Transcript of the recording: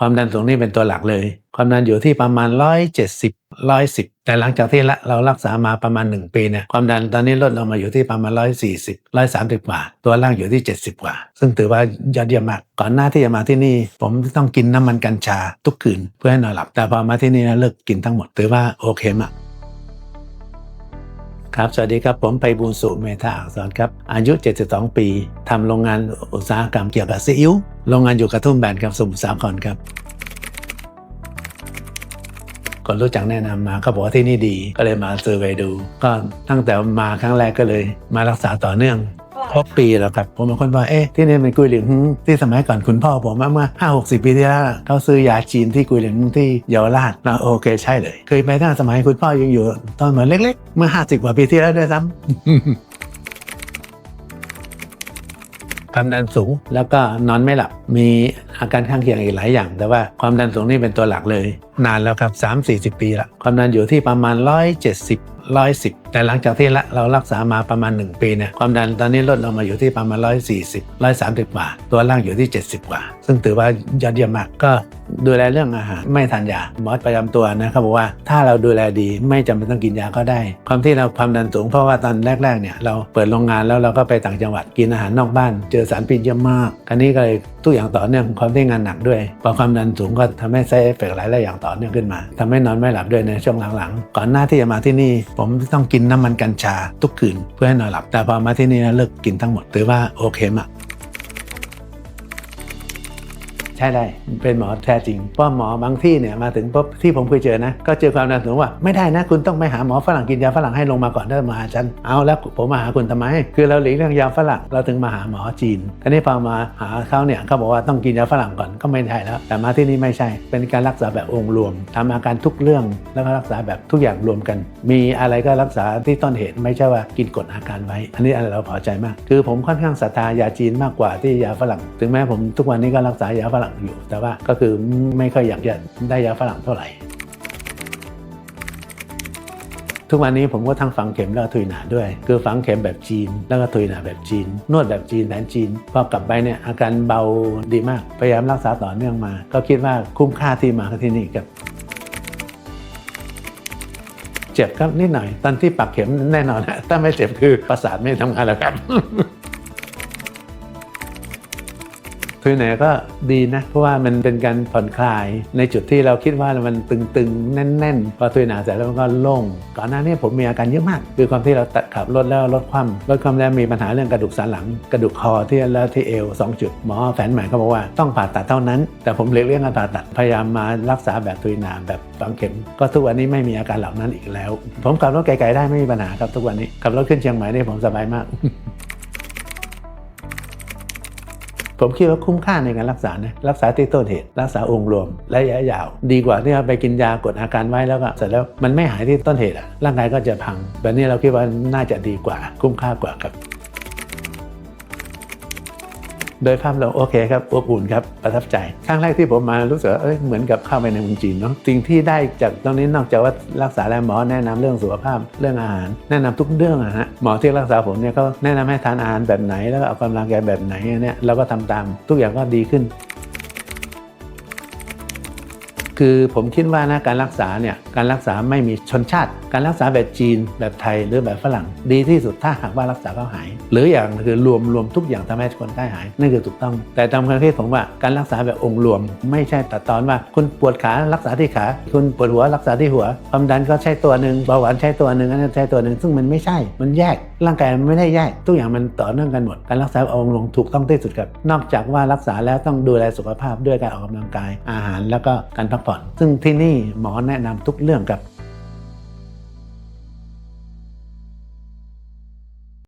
ความดันสูงนี่เป็นตัวหลักเลย ความดันอยู่ที่ประมาณ 170 110 แต่หลังจากที่ละเรารักษามาประมาณ 1 ปีเนี่ยความดันตอนนี้ลดลงมาอยู่ที่ประมาณ 140 130 กว่า ตัวล่างอยู่ที่ 70 กว่า ซึ่งถือว่ายอดเยี่ยมมาก ก่อนหน้าที่จะมาที่นี่ ผมต้องกินน้ำมันกัญชาทุกคืนเพื่อให้นอนหลับ แต่พอมาที่นี่นะเลิกกินทั้งหมดถือว่าโอเคมาก ครับ สวัสดีครับ ผมไปบูลสุเมธาอักษรครับ อายุ 72 ปีทำโรงงานอุตสาหกรรมเกี่ยวกับซีอิ๊ว โรงงานอยู่กระทุ่มแบนครับสมุทรสาครครับ คนรู้จักแนะนำมาเขาบอกว่าที่นี่ดี ก็เลยมาเซอร์เวยดู ก็ตั้งแต่มาครั้งแรกก็เลย มารักษาต่อเนื่อง ครบปีแล้วครับ ผมเป็นคนว่าเอ๊ะที่นี่เป็นกุยหลิงที่สมัยก่อนคุณพ่อผมเมื่อห้าหกสิบปีที่แล้วเขาซื้อยาจีนที่กุยหลิงที่เยาวราชนะโอเคใช่เลย เคยไปตั้งสมัยคุณพ่อยังอยู่ ตอนเหมือนเล็ก ๆ เมื่อห้าสิบกว่าปีที่แล้วด้วยซ้ำ ความดันสูง แล้วก็นอนไม่หลับ มีอาการข้างเคียงอีกหลายอย่าง แต่ว่าความดันสูงนี่เป็นตัวหลักเลย นานแล้วครับ 3-40 ปีละความดันอยู่ที่ประมาณ 170 110แต่หลังจากที่ละเรารักษามาประมาณ 1 ปีเนี่ยความดันตอนนี้ลดลงมาอยู่ที่ประมาณ 140 130กว่า ตัวล่างอยู่ที่ 70 กว่า ซึ่งถือว่ายอดเยี่ยมมากก็ ดูแลเรื่องอาหารไม่ทานยาหมอประจำตัวนะเขาบบอกว่าถ้าเราดูแลดีไม่จำเป็นต้องกินยาก็ได้ ความที่เราความดันสูงเพราะว่าตอนแรกๆเนี่ยเราเปิดโรงงานแล้วเราก็ไปต่างจังหวัดกินอาหารนอกบ้าน เจอสารพิษเยอะมากอันนี้ก็เลยทุกอย่างต่อเนื่องความที่งานหนักด้วยพอความดันสูงก็ทำให้ไซเอฟเฟกหลายๆอย่างต่อเนื่องขึ้นมาทำให้นอนไม่หลับด้วยในช่วงหลังๆ ก่อนหน้าที่จะมาที่นี่ ผมต้องกินน้ำมันกัญชาทุกคืนเพื่อให้นอนหลับ แต่พอมาที่นี่นะเลิกกินทั้งหมดถือว่าโอเคมาก ใช่ได้เป็นหมอแท้จริงเพราะหมอบางที่เนี่ยมาถึงปุ๊บที่ผมเคยเจอนะ ก็เจอความดันสูงว่าไม่ได้นะ คุณต้องไปหาหมอฝรั่งกินยาฝรั่งให้ลงมาก่อนเดินมาหาฉันเอาแล้วผมมาหาคุณทำไม คือเราหลีกเลี่ยงยาฝรั่งเราถึงมาหาหมอจีนทีนี้พอมาหาเขาเนี่ยเขาบอกว่าต้องกินยาฝรั่งก่อนก็ไม่ได้แล้ว แต่มาที่นี่ไม่ใช่ เป็นการรักษาแบบองค์รวมทำอาการทุกเรื่องแล้วก็รักษาแบบทุกอย่างรวมกัน มีอะไรก็รักษาที่ต้นเหตุไม่ใช่ว่ากินกดอาการไว้ อันนี้อะไรเราพอใจมาก คือผมค่อนข้างศรัทธายาจีนมากกว่าที่ยาฝรั่ง ถึงแม้ผมทุกวันนี้ก็รักษายาฝรั่งอยู่ แต่ว่าก็คือไม่ค่อยอยากจะได้ยาฝรั่งเท่าไหร่ ทุกวันนี้ผมก็ทั้งฝังเข็มแล้วก็ทุยหนาด้วย คือฝังเข็มแบบจีน แล้วก็ทุยหนาแบบจีน นวดแบบจีนแผนจีน พอกลับไปเนี่ยอาการเบาดีมาก พยายามรักษาต่อเนื่องมา ก็คิดว่าคุ้มค่าที่มาที่นี่ครับเจ็บครับนิดหน่อยตอนที่ปักเข็มแน่นอนนะถ้าไม่เจ็บคือประสาทไม่ทำงานแล้วครับ ทุยไหนก็ดีนะ เพราะว่ามันเป็นการผ่อนคลายในจุดที่เราคิดว่ามันตึงๆ แน่นๆ พอทุยหนาเสร็จแล้วมันก็โล่งก่อนหน้านี้ผมมีอาการเยอะมาก คือความที่เราตัดขับรถแล้วลดความลดความแล้วมีปัญหาเรื่องกระดูกสันหลัง กระดูกคอที่แล้วที่เอวสองจุดหมอแผนใหม่เขาบอกว่าต้องผ่าตัดเท่านั้น แต่ผมเลีกเลี่ยงการผ่าตัดพยายามมารักษาแบบทุยหนาแบบฝังเข็ม ก็ทุกวันนี้ไม่มีอาการเหล่านั้นอีกแล้ว ผมขับรถไกลๆได้ไม่มีปัญหาครับทุกวันนี้ขับรถขึ้นเชียงใหม่นี่ผมสบายมาก ผมคิดว่าคุ้มค่าในการรักษานะรักษาที่ต้นเหตุ รักษาองค์รวมระยะยาว ดีกว่าที่เราไปกินยากดอาการไว้แล้วก็เสร็จแล้วมันไม่หายที่ต้นเหตุอะร่างกายก็จะพังแบบนี้เราคิดว่าน่าจะดีกว่าคุ้มค่ากว่าครับ โดยภาพเราโอเคครับอบอุ่นครับประทับใจครั้งแรกที่ผมมารู้สึกว่าเอ้ยเหมือนกับเข้าไปในเมืองจีนเนาะสิ่งที่ได้จากตรงนี้นอกจากว่ารักษาแล้วหมอแนะนำเรื่องสุขภาพเรื่องอาหาร แนะนำทุกเรื่องอะฮะหมอที่รักษาผมเนี่ยเขาแนะนำให้ทานอาหารแบบไหน แล้วก็ออกกำลังกายแบบไหนเนี่ยเราก็ทำตาม ทุกอย่างก็ดีขึ้น คือผมคิดว่านะการรักษาเนี่ยการรักษาไม่มีชนชาติ การรักษาแบบจีนแบบไทยหรือแบบฝรั่ง ดีที่สุดถ้าหากว่ารักษาเขาหาย หรืออย่างคือรวมรวมทุกอย่างทำให้คนไข้หายนั่นคือถูกต้อง แต่ตามความคิดผมว่าการรักษาแบบองค์รวม ไม่ใช่ตัดตอนว่า คุณปวดขารักษาที่ขา คุณปวดหัวรักษาที่หัวความดันก็ใช้ตัวหนึ่งเบาหวานใช้ตัวหนึ่งอันนั้นใช้ตัวหนึ่งซึ่งมันไม่ใช่ มันแยกร่างกายมันไม่ได้แยกทุกอย่างมันต่อเนื่องกันหมด การรักษาองค์รวมถูกต้องที่สุดครับนอกจากว่ารักษาแล้วต้องดูแลสุขภาพด้วยการออกกำลังกายอาหาร แล้วก็การพักผ่อน ซึ่งที่นี่หมอแนะนำทุกเรื่องกับ